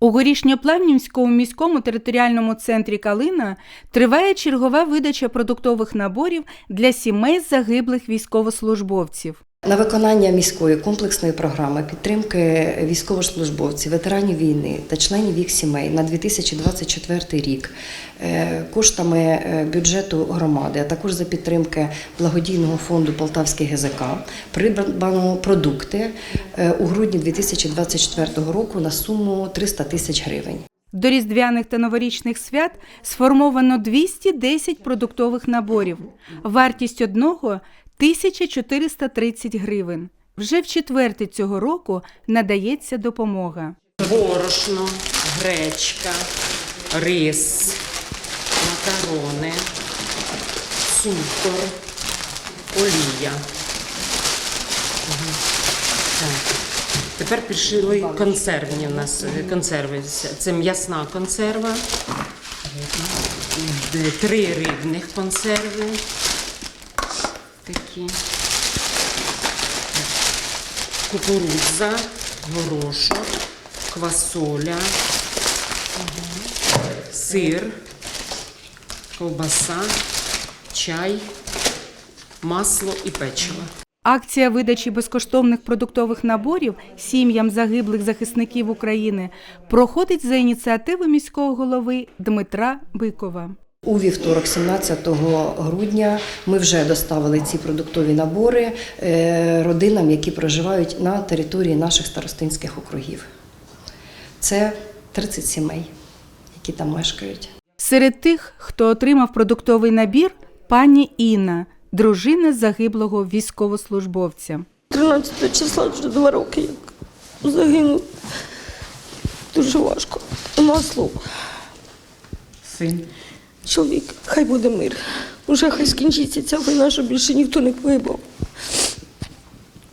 У Горішньоплавнівському міському територіальному центрі Калина триває чергова видача продуктових наборів для сімей загиблих військовослужбовців. На виконання міської комплексної програми підтримки військовослужбовців, ветеранів війни та членів їх сімей на 2024 рік е, коштами е, бюджету громади, а також за підтримки благодійного фонду Полтавський ГЗК придбано продукти е, у грудні 2024 року на суму 300 тисяч гривень. До різдвяних та новорічних свят сформовано 210 продуктових наборів. Вартість одного 1430 гривень. Вже в четверте цього року надається допомога. борошно, гречка, рис, макарони, цукор, олія. Так. Тепер пішли консервні у нас е, консерви. Це м'ясна консерва, три рибних консерви. Такі. Кукурудза, горошок, квасоля, сир, ковбаса, чай, масло і печиво. Акція видачі безкоштовних продуктових наборів сім'ям загиблих захисників України проходить за ініціативи міського голови Дмитра Бикова. У вівторок, 17 грудня, ми вже доставили ці продуктові набори е, родинам, які проживають на території наших старостинських округів. Це 30 сімей, які там мешкають. Серед тих, хто отримав продуктовий набір, пані Інна, дружина загиблого військовослужбовця. 13 числа вже два роки як загинув. Дуже важко. Нема слов. Син. Чоловік, хай буде мир. Уже хай скінчиться ця війна, щоб більше ніхто не погибав.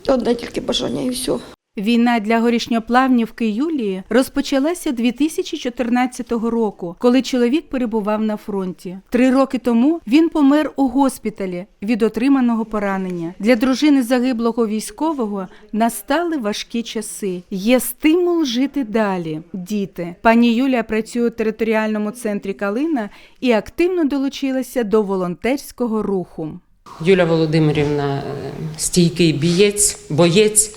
Одне тільки бажання і все. Війна для горішньоплавнівки Юлії розпочалася 2014 року, коли чоловік перебував на фронті. Три роки тому він помер у госпіталі від отриманого поранення. Для дружини загиблого військового настали важкі часи. Є стимул жити далі. Діти. Пані Юлія працює у територіальному центрі Калина і активно долучилася до волонтерського руху. Юля Володимирівна е, стійкий бієць, боєць.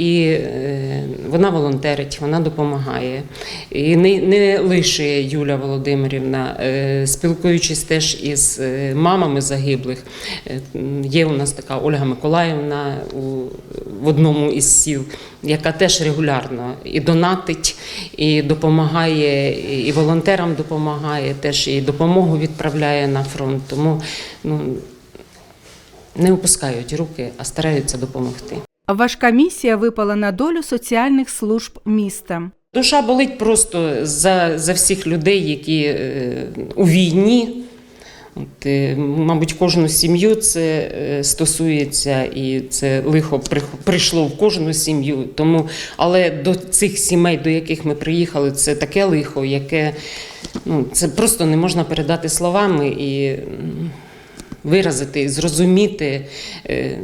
І е, вона волонтерить, вона допомагає. І не, не лише Юля Володимирівна, е, спілкуючись теж із е, мамами загиблих, є у нас така Ольга Миколаївна в одному із сіл, яка теж регулярно і донатить, і допомагає, і волонтерам допомагає, теж і допомогу відправляє на фронт. Тому ну, не опускають руки, а стараються допомогти. Важка місія випала на долю соціальних служб міста. Душа болить просто за, за всіх людей, які е, у війні. От, е, мабуть, кожну сім'ю це е, стосується, і це лихо прийшло в кожну сім'ю. Тому, але до цих сімей, до яких ми приїхали, це таке лихо, яке ну, це просто не можна передати словами і виразити, зрозуміти. Е,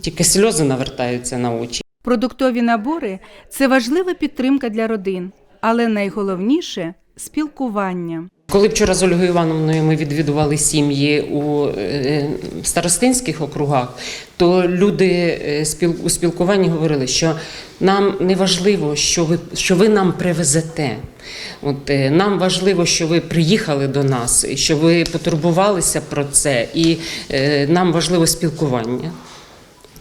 Тільки сльози навертаються на очі. Продуктові набори це важлива підтримка для родин, але найголовніше спілкування. Коли вчора з Ольгою Івановною ми відвідували сім'ї у е, старостинських округах, то люди е, у спілкуванні говорили, що нам не важливо, що ви, що ви нам привезете. От, е, нам важливо, що ви приїхали до нас, що ви потурбувалися про це, і нам важливо спілкування.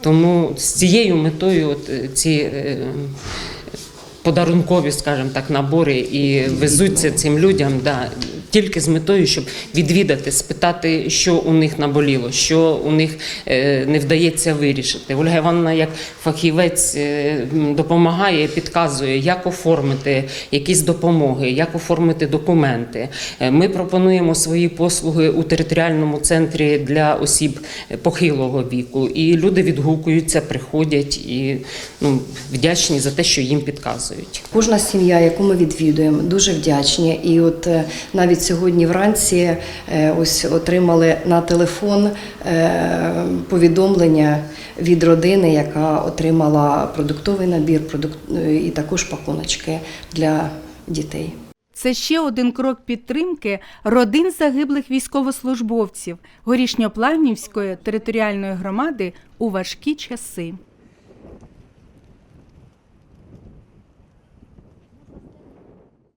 Тому з цією метою от, ці подарункові, скажімо так, набори і везуться цим людям да, тільки з метою, щоб відвідати, спитати, що у них наболіло, що у них е, не вдається вирішити. Ольга Івановна, як фахівець, е, допомагає, підказує, як оформити якісь допомоги, як оформити документи. Е, Ми пропонуємо свої послуги у територіальному центрі для осіб похилого віку, і люди відгукуються, приходять і ну, вдячні за те, що їм підказують. Кожна сім'я, яку ми відвідуємо, дуже вдячні. І от навіть сьогодні вранці е, ось отримали на телефон е, повідомлення від родини, яка отримала продуктовий набір продук- е, і також пакуночки для дітей. Це ще один крок підтримки родин загиблих військовослужбовців Горішньоплавнівської територіальної громади у важкі часи.